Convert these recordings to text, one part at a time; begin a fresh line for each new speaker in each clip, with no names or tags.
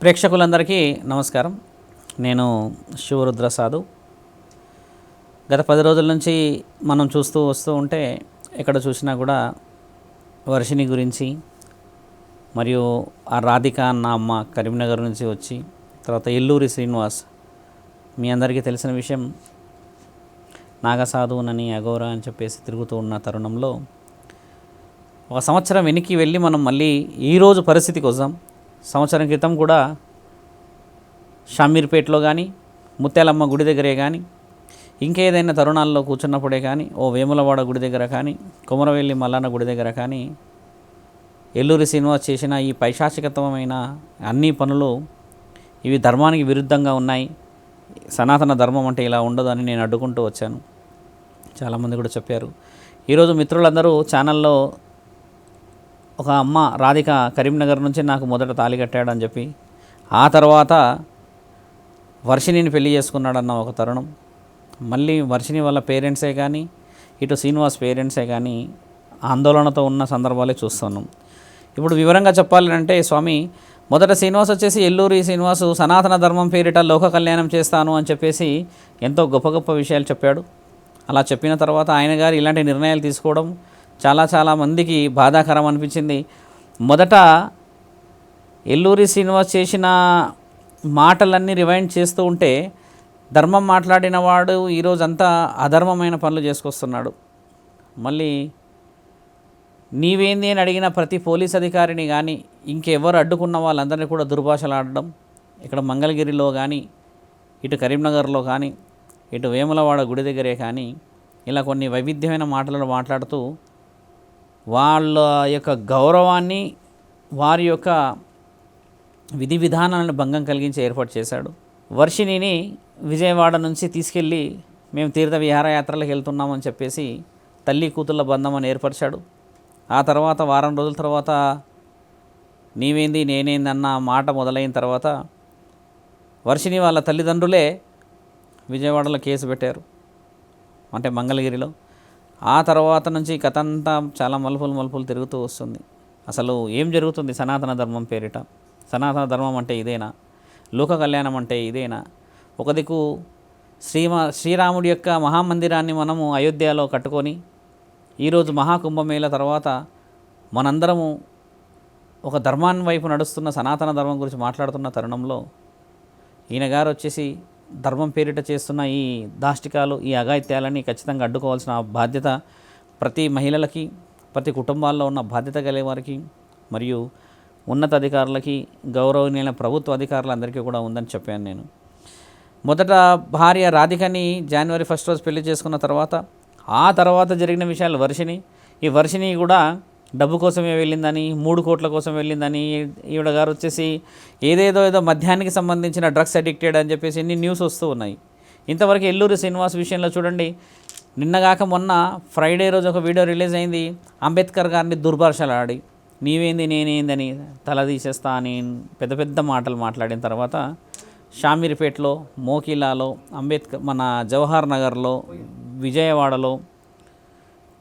ప్రేక్షకులందరికీ నమస్కారం. నేను శివరుద్ర సాధు. గత పది రోజుల నుంచి మనం చూస్తూ వస్తూ ఉంటే ఎక్కడ చూసినా కూడా వర్షిని గురించి మరియు ఆ రాధిక అన్న అమ్మ కరీంనగర్ నుంచి వచ్చి తర్వాత ఎల్లూరి శ్రీనివాస్ మీ అందరికీ తెలిసిన విషయం నాగసాధువునని అఘోర అని చెప్పేసి తిరుగుతూ ఉన్న తరుణంలో ఒక సంవత్సరం వెనక్కి వెళ్ళి మనం మళ్ళీ ఈరోజు పరిస్థితికి వద్దాం. సంవత్సరం క్రితం కూడా షామీర్పేటలో కానీ ముత్యాలమ్మ గుడి దగ్గరే కానీ ఇంకేదైనా తరుణాల్లో కూర్చున్నప్పుడే కానీ ఓ వేములవాడ గుడి దగ్గర కానీ కుమరవెల్లి మల్లన్న గుడి దగ్గర కానీ ఎల్లూరి శ్రీనివాస్ చేసిన ఈ పైశాచికత్వమైన అన్ని పనులు ఇవి ధర్మానికి విరుద్ధంగా ఉన్నాయి. సనాతన ధర్మం అంటే ఇలా ఉండదు అని నేను అడ్డుకుంటూ వచ్చాను. చాలామంది కూడా చెప్పారు. ఈరోజు మిత్రులందరూ ఛానల్లో ఒక అమ్మ రాధిక కరీంనగర్ నుంచి నాకు మొదట తాళి కట్టాడని చెప్పి ఆ తర్వాత వర్షిణిని పెళ్ళి చేసుకున్నాడన్న ఒక తరుణం. మళ్ళీ వర్షిణి వాళ్ళ పేరెంట్సే కానీ ఇటు శ్రీనివాస్ పేరెంట్సే కానీ ఆందోళనతో ఉన్న సందర్భాలే చూస్తున్నాం. ఇప్పుడు వివరంగా చెప్పాలి అంటే స్వామి మొదట శ్రీనివాస్ వచ్చేసి ఎల్లూరి శ్రీనివాసు సనాతన ధర్మం పేరిట లోక కళ్యాణం చేస్తాను అని చెప్పేసి ఎంతో గొప్ప గొప్ప విషయాలు చెప్పాడు. అలా చెప్పిన తర్వాత ఆయన గారు ఇలాంటి నిర్ణయాలు తీసుకోవడం చాలా చాలా మందికి బాధాకరం అనిపించింది. మొదట ఎల్లూరి శ్రీనివాస్ చేసిన మాటలన్నీ రివైండ్ చేస్తూ ఉంటే ధర్మం మాట్లాడిన వాడు ఈరోజంతా అధర్మమైన పనులు చేసుకొస్తున్నాడు. మళ్ళీ నీవేంది అని అడిగిన ప్రతి పోలీస్ అధికారిని కానీ ఇంకెవరు అడ్డుకున్న వాళ్ళందరినీ కూడా దుర్భాషలాడడం ఇక్కడ మంగళగిరిలో కానీ ఇటు కరీంనగర్లో కానీ ఇటు వేములవాడ గుడి దగ్గరే కానీ ఇలా కొన్ని వైవిధ్యమైన మాటలను మాట్లాడుతూ వాళ్ళ యొక్క గౌరవాన్ని వారి యొక్క విధి విధానాలను భంగం కలిగించి ఏర్పాటు చేశాడు. వర్షిణిని విజయవాడ నుంచి తీసుకెళ్ళి మేము తీర్థ విహారయాత్రలకు వెళ్తున్నామని చెప్పేసి తల్లి కూతుళ్ళ బంధం అని ఏర్పరిచాడు. ఆ తర్వాత వారం రోజుల తర్వాత నీవేంది నేనేంది అన్న మాట మొదలైన తర్వాత వర్షిణి వాళ్ళ తల్లిదండ్రులే విజయవాడలో కేసు పెట్టారు. అంటే మంగళగిరిలో. ఆ తర్వాత నుంచి కథ అంతా చాలా మలుపులు మలుపులు తిరుగుతూ వస్తుంది. అసలు ఏం జరుగుతుంది సనాతన ధర్మం పేరిట? సనాతన ధర్మం అంటే ఇదేనా? లోక కళ్యాణం అంటే ఇదేనా? ఒక దిక్కు శ్రీమా శ్రీరాముడి యొక్క మహామందిరాన్ని మనము అయోధ్యలో కట్టుకొని ఈరోజు మహాకుంభమేళ తర్వాత మనందరము ఒక ధర్మాన్ని వైపు నడుస్తున్న సనాతన ధర్మం గురించి మాట్లాడుతున్న తరుణంలో ఈయన గారు వచ్చేసి ధర్మం పేరిట చేస్తున్న ఈ దాష్టికాలు ఈ అఘాయిత్యాలని ఖచ్చితంగా అడ్డుకోవాల్సిన బాధ్యత ప్రతి మహిళలకి ప్రతి కుటుంబాల్లో ఉన్న బాధ్యత కలిగే వారికి మరియు ఉన్నత అధికారులకి గౌరవనీయుల ప్రభుత్వ అధికారులందరికీ కూడా ఉందని చెప్పాను నేను. మొదట భార్య రాధికని జనవరి ఫస్ట్ రోజు పెళ్ళి చేసుకున్న తర్వాత ఆ తర్వాత జరిగిన విషయాలు వర్షిని ఈ వర్షిని కూడా డబ్బు కోసమే వెళ్ళిందని మూడు కోట్ల కోసం వెళ్ళిందని ఈవిడ గారు వచ్చేసి ఏదేదో ఏదో మద్యానికి సంబంధించిన డ్రగ్స్ అడిక్టెడ్ అని చెప్పేసి ఎన్ని న్యూస్ వస్తూ ఉన్నాయి. ఇంతవరకు ఎల్లూరి శ్రీనివాస్ విషయంలో చూడండి నిన్నగాక మొన్న ఫ్రైడే రోజు ఒక వీడియో రిలీజ్ అయింది అంబేద్కర్ గారిని దుర్భాషలాడి నీవేంది నేనేందని తల తీసేస్తా అని పెద్ద పెద్ద మాటలు మాట్లాడిన తర్వాత షామీర్పేటలో మోకిలాలో అంబేద్కర్ మన జవహర్ నగర్లో విజయవాడలో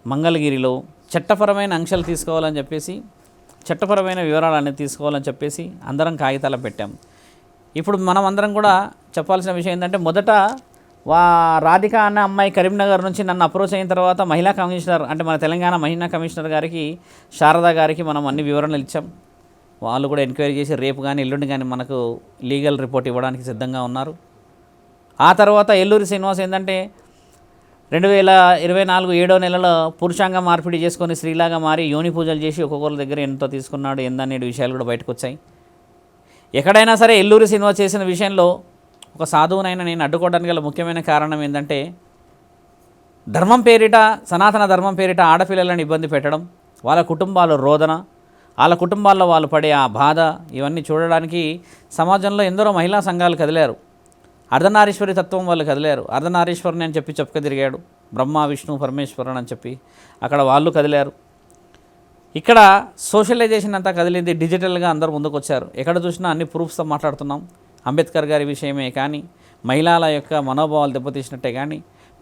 మంగళగిరిలో చట్టపరమైన అంశాలు తీసుకోవాలని చెప్పేసి చట్టపరమైన వివరాలు అనేది తీసుకోవాలని చెప్పేసి అందరం కాగితాలు పెట్టాం. ఇప్పుడు మనం అందరం కూడా చెప్పాల్సిన విషయం ఏంటంటే మొదట వా రాధిక అన్న అమ్మాయి కరీంనగర్ నుంచి నన్ను అప్రోచ్ అయిన తర్వాత మహిళా కమిషనర్ అంటే మన తెలంగాణ మహిళా కమిషనర్ గారికి శారదా గారికి మనం అన్ని వివరణలు ఇచ్చాం. వాళ్ళు కూడా ఎంక్వైరీ చేసి రేపు కానీ ఎల్లుండి కానీ మనకు లీగల్ రిపోర్ట్ ఇవ్వడానికి సిద్ధంగా ఉన్నారు. ఆ తర్వాత ఎల్లూరి శ్రీనివాస్ ఏంటంటే రెండు వేల ఇరవై నాలుగు ఏడో నెలలో పురుషాంగ మార్పిడి చేసుకొని స్త్రీలాగా మారి యోని పూజలు చేసి ఒక్కొక్కరి దగ్గర ఎంతో తీసుకున్నాడు ఎందనే విషయాలు కూడా బయటకు వచ్చాయి ఎక్కడైనా సరే ఎల్లూరి సినిమా చేసిన విషయంలో ఒక సాధువునైనా నేను అడ్డుకోవడానికి గల ముఖ్యమైన కారణం ఏంటంటే ధర్మం పేరిట సనాతన ధర్మం పేరిట ఆడపిల్లలను ఇబ్బంది పెట్టడం వాళ్ళ కుటుంబాల రోదన వాళ్ళ కుటుంబాల్లో వాళ్ళు పడే ఆ బాధ ఇవన్నీ చూడడానికి సమాజంలో ఎందరో మహిళా సంఘాలు కదిలారు. అర్ధనారీశ్వరి తత్వం వాళ్ళు కదిలారు. అర్ధనారీశ్వరుని అని చెప్పి చెప్పుక తిరిగాడు. బ్రహ్మ విష్ణు పరమేశ్వరుని అని చెప్పి అక్కడ వాళ్ళు కదిలారు. ఇక్కడ సోషలైజేషన్ అంతా కదిలింది. డిజిటల్గా అందరూ ముందుకు వచ్చారు ఎక్కడ చూసినా అన్ని ప్రూఫ్స్తో మాట్లాడుతున్నాం. అంబేద్కర్ గారి విషయమే కానీ మహిళల యొక్క మనోభావాలు దెబ్బతీసినట్టే కానీ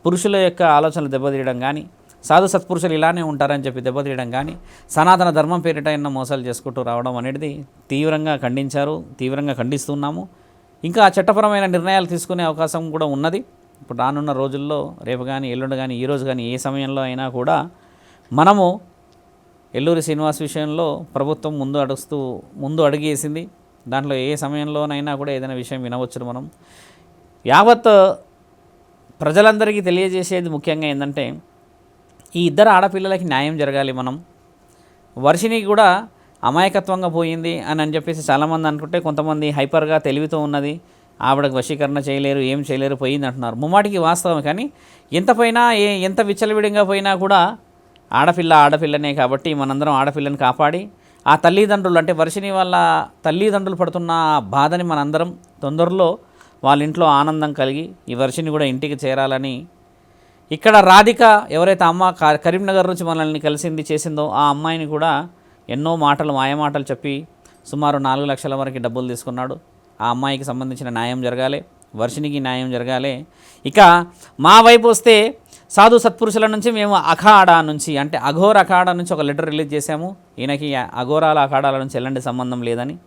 పురుషుల యొక్క ఆలోచనలు దెబ్బతీయడం కానీ సాధు సత్పురుషులు ఇలానే ఉంటారని చెప్పి దెబ్బతీయడం కానీ సనాతన ధర్మం పేరిట ఎన్నో మోసాలు చేసుకుంటూ రావడం అనేది తీవ్రంగా ఖండించారు తీవ్రంగా ఖండిస్తున్నాము. ఇంకా చట్టపరమైన నిర్ణయాలు తీసుకునే అవకాశం కూడా ఉన్నది. ఇప్పుడు రానున్న రోజుల్లో రేపు కానీ ఎల్లుండి కానీ ఈరోజు కానీ ఏ సమయంలో అయినా కూడా మనము ఎల్లూరి శ్రీనివాస్ విషయంలో ప్రభుత్వం ముందు అడుస్తూ ముందు అడిగేసింది. దాంట్లో ఏ సమయంలోనైనా కూడా ఏదైనా విషయం వినవచ్చును మనం. యావత్ ప్రజలందరికీ తెలియజేసేది ముఖ్యంగా ఏంటంటే ఈ ఇద్దరు ఆడపిల్లలకి న్యాయం జరగాలి మనం. వర్షిని కూడా అమాయకత్వంగా పోయింది అని అని చెప్పేసి చాలామంది అనుకుంటే కొంతమంది హైపర్గా తెలివితో ఉన్నది ఆవిడకు వశీకరణ చేయలేరు ఏం చేయలేరు పోయింది అంటున్నారు. ముమ్మాటికి వాస్తవం కానీ ఎంత పోయినా ఏ ఎంత విచ్చలవిడిగా పోయినా కూడా ఆడపిల్ల ఆడపిల్లనే కాబట్టి మనందరం ఆడపిల్లని కాపాడి ఆ తల్లిదండ్రులు అంటే వర్షిని వాళ్ళ తల్లిదండ్రులు పడుతున్న ఆ బాధని మనందరం తొందరలో వాళ్ళ ఇంట్లో ఆనందం కలిగి ఈ వర్షిని కూడా ఇంటికి చేరాలని ఇక్కడ రాధిక ఎవరైతే అమ్మ కరీంనగర్ నుంచి మనల్ని కలిసింది చేసిందో ఆ అమ్మాయిని కూడా ఎన్నో మాటలు మాయమాటలు చెప్పి సుమారు నాలుగు లక్షల వరకు డబ్బులు తీసుకున్నాడు. ఆ అమ్మాయికి సంబంధించిన న్యాయం జరగాలి వర్షినికి న్యాయం జరగాలి. ఇక మా వైపు వస్తే సాధు సత్పురుషుల నుంచి మేము అఖాడా నుంచి అంటే అఘోర అఖాడా నుంచి ఒక లెటర్ రిలీజ్ చేశాము. ఈయనకి అఘోరాల అఖాడాల నుంచి ఎలాంటి సంబంధం లేదని.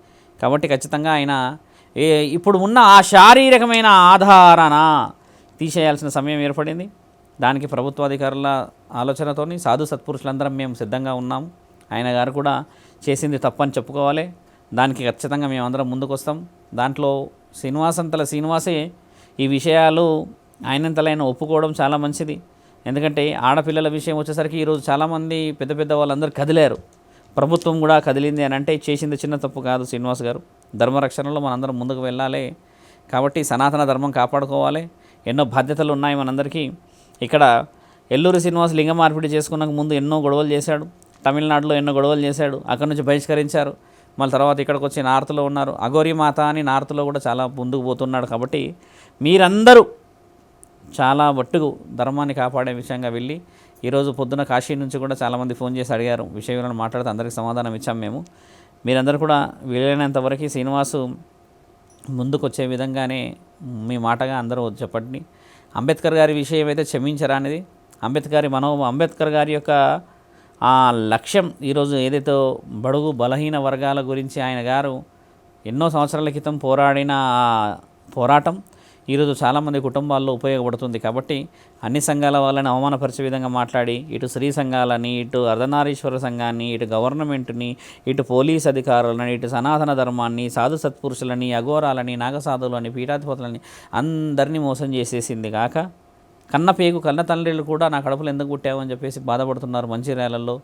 కాబట్టి ఖచ్చితంగా ఆయన ఏ- ఇప్పుడు ఉన్న ఆ శారీరకమైన ఆధారణ తీసేయాల్సిన సమయం ఏర్పడింది. దానికి ప్రభుత్వాధికారుల ఆలోచనతోని సాధు సత్పురుషులందరం మేము సిద్ధంగా ఉన్నాము. ఆయన గారు కూడా చేసింది తప్పని చెప్పుకోవాలి. దానికి ఖచ్చితంగా మేమందరం ముందుకు వస్తాం దాంట్లో శ్రీనివాసంతల శ్రీనివాసే ఈ విషయాలు ఆయనంతలైన ఒప్పుకోవడం చాలా మంచిది. ఎందుకంటే ఆడపిల్లల విషయం వచ్చేసరికి ఈరోజు చాలామంది పెద్ద పెద్ద వాళ్ళందరూ కదిలారు. ప్రభుత్వం కూడా కదిలింది అని అంటే చేసింది చిన్న తప్పు కాదు శ్రీనివాస్ గారు. ధర్మరక్షణలో మనందరం ముందుకు వెళ్ళాలి. కాబట్టి సనాతన ధర్మం కాపాడుకోవాలి. ఎన్నో బాధ్యతలు ఉన్నాయి మనందరికీ. ఇక్కడ ఎల్లూరి శ్రీనివాస్ లింగ మార్పిడి చేసుకున్నాక ముందు ఎన్నో గొడవలు చేశాడు. తమిళనాడులో ఎన్నో గొడవలు చేశాడు. అక్కడి నుంచి బహిష్కరించారు. మళ్ళీ తర్వాత ఇక్కడికి వచ్చి నార్త్లో ఉన్నారు. అఘోరి మాత అని నార్త్లో కూడా చాలా ముందుకు పోతున్నాడు కాబట్టి మీరందరూ చాలా మట్టుకు ధర్మాన్ని కాపాడే విషయంగా వెళ్ళి ఈరోజు పొద్దున కాశీ నుంచి కూడా చాలామంది ఫోన్ చేసి అడిగారు. విషయ వివరణ మాట్లాడితే అందరికీ సమాధానం ఇచ్చాం మేము. మీరందరూ కూడా వీలైనంత వరకు శ్రీనివాసు ముందుకు వచ్చే విధంగానే మీ మాటగా అందరూ చెప్పండి. అంబేద్కర్ గారి విషయం అయితే క్షమించరా అనేది అంబేద్కర్ గారి మనో అంబేద్కర్ గారి యొక్క ఆ లక్ష్యం ఈరోజు ఏదైతే బడుగు బలహీన వర్గాల గురించి ఆయన గారు ఎన్నో సంవత్సరాల క్రితం పోరాడిన ఆ పోరాటం ఈరోజు చాలామంది కుటుంబాల్లో ఉపయోగపడుతుంది కాబట్టి అన్ని సంఘాల వాళ్ళని అవమానపరిచే విధంగా మాట్లాడి ఇటు స్త్రీ సంఘాలని ఇటు అర్ధనారీశ్వర సంఘాన్ని ఇటు గవర్నమెంట్ని ఇటు పోలీస్ అధికారులని ఇటు సనాతన ధర్మాన్ని సాధు సత్పురుషులని అఘోరాలని నాగసాధులని పీఠాధిపతులని అందరినీ మోసం చేసేసింది కాక కన్న పేగు కన్న తండ్రులు కూడా నా కడుపులు ఎందుకు పుట్టావు చెప్పేసి బాధపడుతున్నారు మంచిర్యాలలో.